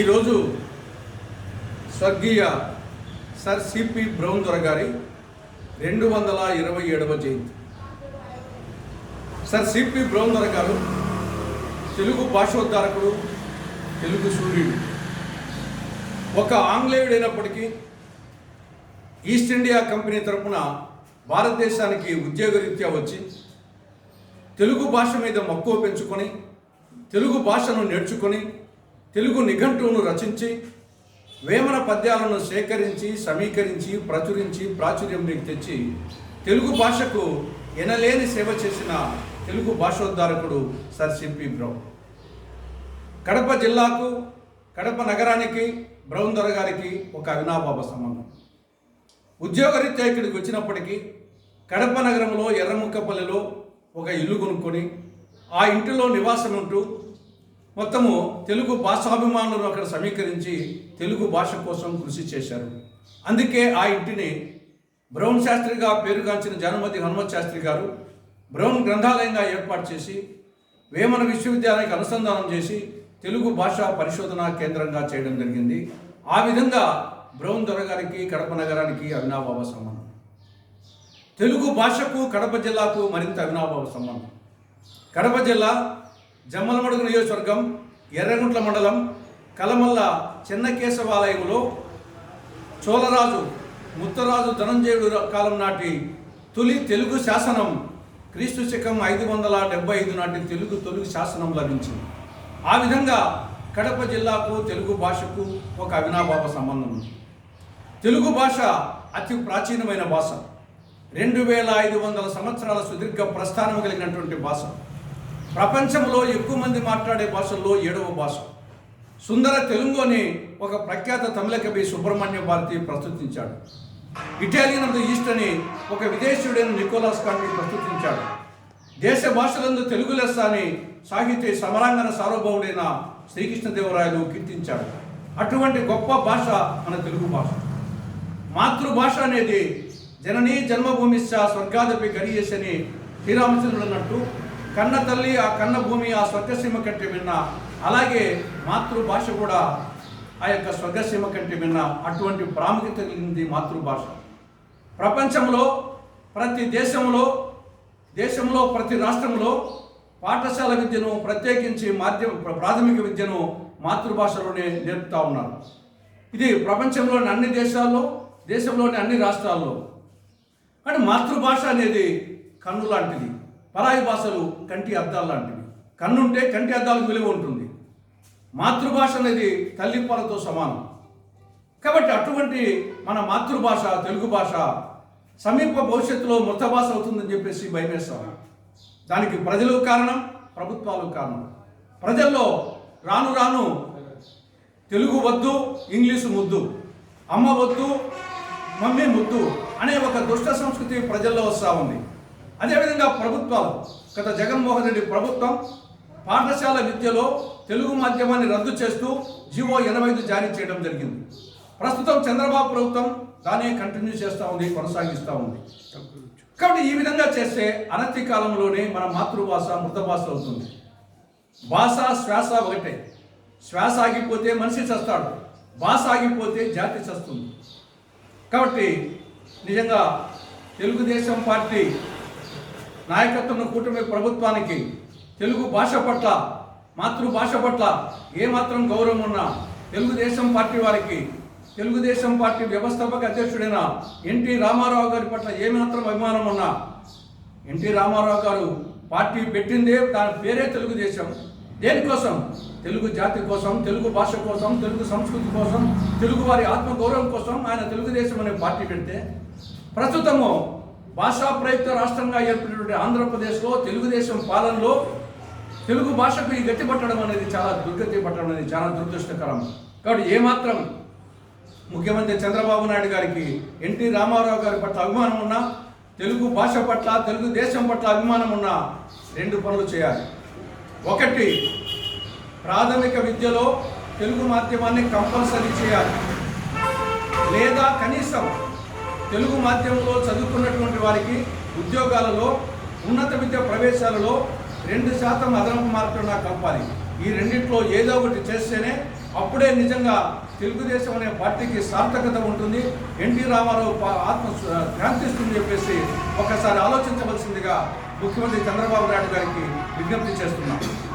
ఈరోజు స్వర్గీయ sir CP brown దొర గారి రెండు వందల ఇరవై ఏడవ జయంతి. సార్ సిపి బ్రౌన్ గారు తెలుగు భాషోద్ధారకుడు తెలుగు సూర్యుడు. ఒక ఆంగ్లేయుడైనప్పటికీ ఈస్ట్ ఇండియా కంపెనీ తరపున భారతదేశానికి ఉద్యోగరీత్యా వచ్చి తెలుగు భాష మీద మక్కువ పెంచుకొని తెలుగు భాషను నేర్చుకొని తెలుగు నిఘంటువును రచించి వేమన పద్యాలను సేకరించి సమీకరించి ప్రచురించి ప్రాచుర్యంలోకి తెచ్చి తెలుగు భాషకు ఎనలేని సేవ చేసిన Telugu భాషోద్ధారకుడు sir C P Brown. Kadapa జిల్లాకు కడప నగరానికి బ్రౌన్ దొర గారికి ఒక అవినాభావ సంబంధం. ఉద్యోగరీత్యా ఇక్కడికి వచ్చినప్పటికీ కడప నగరంలో ఎర్రముక్కపల్లిలో ఒక ఇల్లు కొనుక్కొని ఆ ఇంటిలో నివాసం ఉంటూ మొత్తము తెలుగు భాషాభిమానులను అక్కడ సమీకరించి తెలుగు భాష కోసం కృషి చేశారు. అందుకే ఆ ఇంటిని బ్రౌన్ శాస్త్రిగా పేరుగాంచిన జనమతి హనుమత్ శాస్త్రి గారు బ్రౌన్ గ్రంథాలయంగా ఏర్పాటు చేసి వేమన విశ్వవిద్యాలయానికి అనుసంధానం చేసి తెలుగు భాషా పరిశోధన కేంద్రంగా చేయడం జరిగింది. ఆ విధంగా బ్రౌన్ దొర గారికి కడప నగరానికి అవినాభావ సంబంధం. తెలుగు భాషకు కడప జిల్లాకు మరింత అవినాభావ సంబంధం. కడప జిల్లా జమ్మలమడుగు నియోజకవర్గం ఎర్రగుంట్ల మండలం కలమల్ల చెన్నకేశవాలయంలో చోళరాజు ముత్తరాజు ధనంజయుడు కాలం నాటి తొలి తెలుగు శాసనం క్రీస్తు శకం ఐదు వందల డెబ్బై ఐదు నాటి తెలుగు తొలి శాసనం లభించింది. ఆ విధంగా కడప జిల్లాకు తెలుగు భాషకు ఒక అవినాభావ సంబంధం ఉంది. తెలుగు భాష అతి ప్రాచీనమైన భాష. రెండు వేల ఐదు వందల సంవత్సరాల సుదీర్ఘ ప్రస్థానం కలిగినటువంటి భాష. ప్రపంచంలో ఎక్కువ మంది మాట్లాడే భాషల్లో ఏడవ భాష. సుందర తెలుగు అని ఒక ప్రఖ్యాత తమిళ కవి సుబ్రహ్మణ్య భారతి ప్రస్తుతించాడు. ఇటాలియన్ ఆఫ్ ద ఈస్ట్ అని ఒక విదేశీయుడైన నికోలాస్ కాంటి ప్రస్తుతించాడు. దేశ భాషలందు తెలుగు లెస్స అని సాహిత్య సమరాంగన సార్వభౌముడైన శ్రీకృష్ణదేవరాయలు కీర్తించాడు. అటువంటి గొప్ప భాష మన తెలుగు భాష. మాతృభాష అనేది జననీ జన్మభూమిశ్చ స్వర్గాదపి గరియేసి అని శ్రీరామచంద్రుడు అన్నట్టు కన్న తల్లి ఆ కన్న భూమి ఆ స్వర్గసీమ కంటే విన్న అలాగే మాతృభాష కూడా ఆ యొక్క స్వర్గసీమ కంటే విన్న అటువంటి ప్రాముఖ్యత కలిగింది మాతృభాష. ప్రపంచంలో ప్రతి దేశంలో దేశంలో ప్రతి రాష్ట్రంలో పాఠశాల విద్యను ప్రత్యేకించి మాధ్యమ ప్రాథమిక విద్యను మాతృభాషలోనే నేర్పుతా ఉన్నారు. ఇది ప్రపంచంలోని అన్ని దేశాల్లో దేశంలోని అన్ని రాష్ట్రాల్లో. కానీ మాతృభాష అనేది కన్ను లాంటిది పరాయి భాషలు కంటి అద్దాలు లాంటివి. కన్నుంటే కంటి అద్దాలకు విలువ ఉంటుంది. మాతృభాష అనేది తల్లిపాలతో సమానం. కాబట్టి అటువంటి మన మాతృభాష తెలుగు భాష సమీప భవిష్యత్తులో మృత భాష అవుతుందని చెప్పేసి భయమేస్తాం. దానికి ప్రజలు కారణం ప్రభుత్వాలు కారణం. ప్రజల్లో రాను రాను తెలుగు వద్దు ఇంగ్లీషు ముద్దు అమ్మ వద్దు మమ్మీ ముద్దు అనే ఒక దుష్ట సంస్కృతి ప్రజల్లో వస్తూ ఉంది. అదేవిధంగా ప్రభుత్వాలు గత జగన్మోహన్ రెడ్డి ప్రభుత్వం పాఠశాల విద్యలో తెలుగు మాధ్యమాన్ని రద్దు చేస్తూ జీవో ఎనభై ఐదు జారీ చేయడం జరిగింది. ప్రస్తుతం చంద్రబాబు ప్రభుత్వం దానే కంటిన్యూ చేస్తూ ఉంది కొనసాగిస్తూ ఉంది. కాబట్టి ఈ విధంగా చేస్తే అనతి కాలంలోనే మన మాతృభాష మృత భాష అవుతుంది. భాష శ్వాస ఒకటే. శ్వాస ఆగిపోతే మనిషి చస్తాడు. భాష ఆగిపోతే జాతి చస్తుంది. కాబట్టి నిజంగా తెలుగుదేశం పార్టీ నాయకత్వం కూటమి ప్రభుత్వానికి తెలుగు భాష పట్ల మాతృభాష పట్ల ఏమాత్రం గౌరవం ఉన్నా తెలుగుదేశం పార్టీ వారికి తెలుగుదేశం పార్టీ వ్యవస్థాపక అధ్యక్షుడైన ఎన్టీ రామారావు గారి పట్ల ఏమాత్రం అభిమానం ఉన్నా ఎన్టీ రామారావు గారు పార్టీ పెట్టిందే దాని పేరే తెలుగుదేశం. దేనికోసం? తెలుగు జాతి కోసం తెలుగు భాష కోసం తెలుగు సంస్కృతి కోసం తెలుగు వారి ఆత్మగౌరవం కోసం ఆయన తెలుగుదేశం అనే పార్టీ పెడితే ప్రస్తుతము భాషా ప్రయుక్త రాష్ట్రంగా ఏర్పడినటువంటి ఆంధ్రప్రదేశ్లో తెలుగుదేశం పాలనలో తెలుగు భాషకు ఈ గట్టి పట్టడం అనేది చాలా దుర్గతి పట్టడం అనేది చాలా దురదృష్టకరం. కాబట్టి ఏమాత్రం ముఖ్యమంత్రి చంద్రబాబు నాయుడు గారికి ఎన్టీ రామారావు గారి పట్ల అభిమానం ఉన్నా తెలుగు భాష పట్ల తెలుగు దేశం పట్ల అభిమానం ఉన్న రెండు పనులు చేయాలి. ఒకటి ప్రాథమిక విద్యలో తెలుగు మాధ్యమాన్ని కంపల్సరీ చేయాలి. లేదా కనీసం తెలుగు మాధ్యమంలో చదువుకున్నటువంటి వారికి ఉద్యోగాలలో ఉన్నత విద్య ప్రవేశాలలో రెండు శాతం అదనపు మార్కులు నాకు కలపాలి ఈ రెండిట్లో ఏదో ఒకటి చేస్తేనే అప్పుడే నిజంగా తెలుగుదేశం అనే పార్టీకి సార్థకత ఉంటుంది. ఎన్టీ రామారావు పా- ఆత్మ క్రాంతిస్తుంది చెప్పేసి ఒకసారి ఆలోచించవలసిందిగా ముఖ్యమంత్రి చంద్రబాబు నాయుడు గారికి విజ్ఞప్తి చేస్తున్నాను.